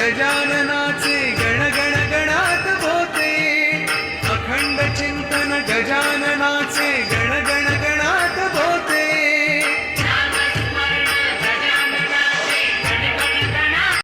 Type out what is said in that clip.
गजाननाचे गण गण गणात होते. अखंड चिंतन गजाननाचे